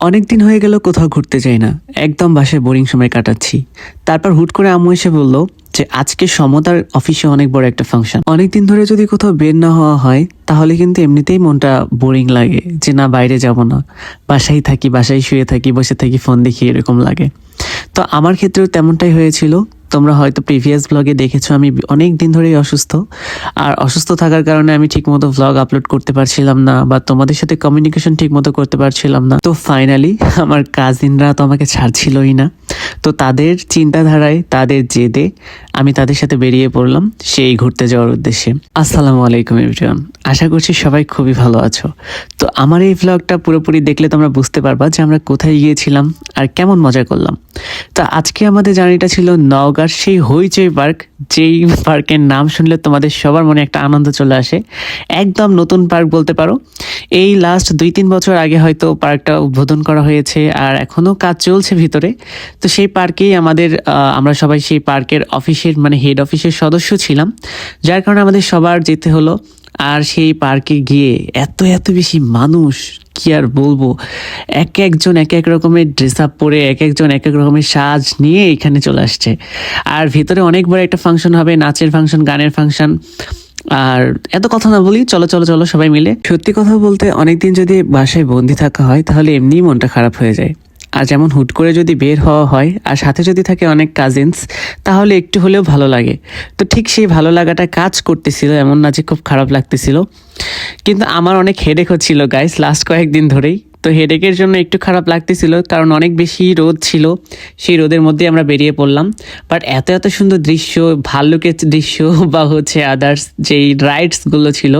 অনেক দিন হয়ে গেল কোথাও ঘুরতে যাই না। একদম বাসায় বোরিং সময় কাটাচ্ছি। তারপর হুট করে আম্মু এসে বলল যে, আজকে সমতার অফিসে অনেক বড় একটা ফাংশন অনেক দিন ধরে যদি কোথাও বের না হওয়া হয়, তাহলে কিন্তু এমনিতেই মনটা বোরিং লাগে যে, না, বাইরে যাব না। বাসায় থাকি, বাসায় শুয়ে থাকি, বসে থাকি ফোন দেখি, এরকম লাগে। তো আমার ক্ষেত্রেও তেমনটাই হয়েছিল। তোমরা হয়তো প্রিভিয়াস ব্লগে দেখেছ, আমি অনেক দিন ধরেই অসুস্থ। আর অসুস্থ থাকার কারণে আমি ঠিকমতো ভ্লগ আপলোড করতে পারছিলাম না, বা তোমাদের সাথে কমিউনিকেশন ঠিকমতো করতে পারছিলাম না। তো ফাইনালি আমার কাজিনরা তো আমাকে ছাড়ছিলই না। তো তাদের চিন্তাধারায়, তাদের জেদে আমি তাদের সাথে বেরিয়ে পড়লাম সেই ঘুরতে যাওয়ার উদ্দেশ্যে। আসসালামু আলাইকুম এভরিওয়ান আশা করছি সবাই খুবই ভালো আছো। তো আমার এই ভ্লগটা পুরোপুরি দেখলে তোমরা বুঝতে পারবা যে আমরা কোথায় গিয়েছিলাম আর কেমন মজা করলাম। তো আজকে আমাদের জার্নিটা ছিল নওগাঁর সেই হইচই পার্ক, যেই পার্কের নাম শুনলে তোমাদের সবার মনে একটা আনন্দ চলে আসে। একদম নতুন পার্ক বলতে পারো। এই লাস্ট দুই তিন বছর আগে হয়তো পার্কটা উদ্বোধন করা হয়েছে আর এখনও কাজ চলছে ভিতরে। তো সেই পার্কেই আমাদের আমরা সবাই সেই পার্কের অফিসের মানে হেড অফিসের সদস্য ছিলাম। যার কারণে আমাদের সবার যেতে হলো। আর সেই পার্কে গিয়ে এত এত বেশি মানুষ, কি আর বলব? এক একজন এক এক রকমের ড্রেস আপ পরে, এক একজন এক এক রকমের সাজ নিয়ে এখানে চলে আসছে। আর ভিতরে অনেক বড় একটা ফাংশন হবে, নাচের ফাংশন গানের ফাংশন আর এত কথা না বলি, চলো চলো চলো সবাই মিলে। সত্যি কথা বলতে অনেকদিন যদি বাসায় বন্দি থাকা হয়, তাহলে এমনিই মনটা খারাপ হয়ে যায়। আর যেমন হুট করে যদি বের হওয়া হয় আর সাথে যদি থাকে অনেক কাজিনস তাহলে একটু হলেও ভালো লাগে। তো ঠিক সেই ভালো লাগাটা কাজ করতেছিল, এমন না যে খুব খারাপ লাগতেছিল। কিন্তু আমার অনেক হেডেক হচ্ছিল গাইস লাস্ট কয়েকদিন ধরেই। তো হেডেকের জন্য একটু খারাপ লাগতেছিল, কারণ অনেক বেশি রোদ ছিল। সেই রোদের মধ্যে আমরা বেরিয়ে পড়লাম। বাট এত এত সুন্দর দৃশ্য ভাল্লুকের দৃশ্য, বা হচ্ছে আদার্স যেই রাইডসগুলো ছিল,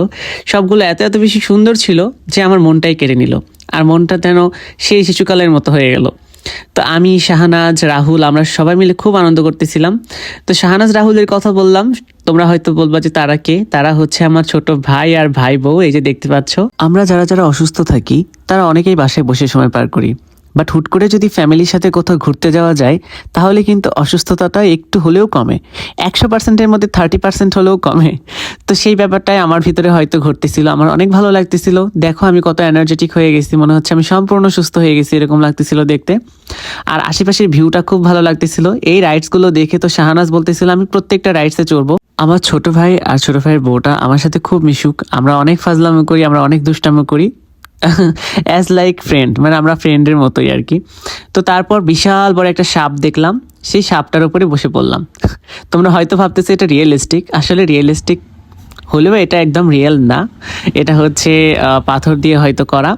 সবগুলো এত এত বেশি সুন্দর ছিল যে আমার মনটাই কেড়ে নিল। আর মনটা যেন সেই শিশুকালের মতো হয়ে গেল। তো আমি, শাহানাজ, রাহুল, আমরা সবাই মিলে খুব আনন্দ করতেছিলাম। তো শাহানাজ, রাহুলের কথা বললাম, তোমরা হয়তো বলবা যে তারা কে? তারা হচ্ছে আমার ছোট ভাই আর ভাই বউ, এই যে দেখতে পাচ্ছ। আমরা যারা যারা অসুস্থ থাকি, তারা অনেকেই বাসায় বসে সময় পার করি। বাট হুট করে যদি ফ্যামিলির সাথে কোথাও ঘুরতে যাওয়া যায়, তাহলে কিন্তু অসুস্থতাটা একটু হলেও কমে। একশো পার্সেন্টের মধ্যে থার্টি পার্সেন্ট হলেও কমে। তো সেই ব্যাপারটাই আমার ভিতরে হয়তো ঘটতেছিল। আমার অনেক ভালো লাগতেছিল। দেখো আমি কত এনার্জেটিক হয়ে গেছি। মনে হচ্ছে আমি সম্পূর্ণ সুস্থ হয়ে গেছি, এরকম লাগতেছিল দেখতে। আর আশেপাশের ভিউটা খুব ভালো লাগতেছিল। এই রাইডসগুলো দেখে তো শাহানাজ বলতেছিল, আমি প্রত্যেকটা রাইডসে চড়বো। আমার ছোট ভাই আর ছোট ভাইয়ের বউটা আমার সাথে খুব মিশুক। আমরা অনেক ফাজলামো করি, আমরা অনেক দুষ্টামো করি। অ্যাজ লাইক ফ্রেন্ড মানে আমরা ফ্রেন্ডের মতোই আর কি। তো তারপর বিশাল বড় একটা সাপ দেখলাম, সেই সাপটার উপরে বসে পড়লাম। তোমরা হয়তো ভাবতেছো এটা রিয়েলিস্টিক আসলে রিয়েলিস্টিক হলেও এটা একদম রিয়েল না। এটা হচ্ছে পাথর দিয়ে হয়তো করা।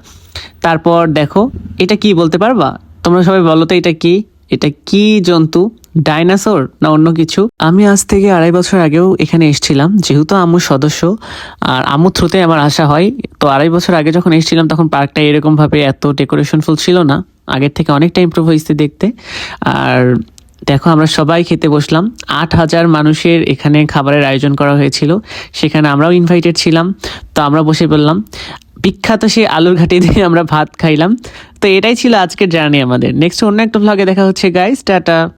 তারপর দেখো, এটা কি বলতে পারবা? তোমরা সবাই বলো তো এটা কি? এটা কি জন্তু? ডাইনাসোর না অন্য কিছু? আমি আজ থেকে আড়াই বছর আগেও এখানে এসেছিলাম, যেহেতু আম্মুর সদস্য, আর আম্মুর থ্রুতে আমার আসা হয়। তো আড়াই বছর আগে যখন এসেছিলাম, তখন পার্কটা এরকম ভাবে এত ডেকোরেশন ফুল ছিল না। আগের থেকে অনেকটা ইমপ্রুভ হয়েছে দেখতে। আর দেখো, আমরা সবাই খেতে বসলাম। আট হাজার মানুষের এখানে খাবারের আয়োজন করা হয়েছিল। সেখানে আমরাও ইনভাইটেড ছিলাম। তো আমরা বসে বললাম, বিখ্যাত সেই আলুর ঘাটি দিয়ে আমরা ভাত খাইলাম। তো এটাই ছিল আজকের জার্নি আমাদের। নেক্সট অন্য একটা ভ্লগে দেখা হচ্ছে গাইস টাটা।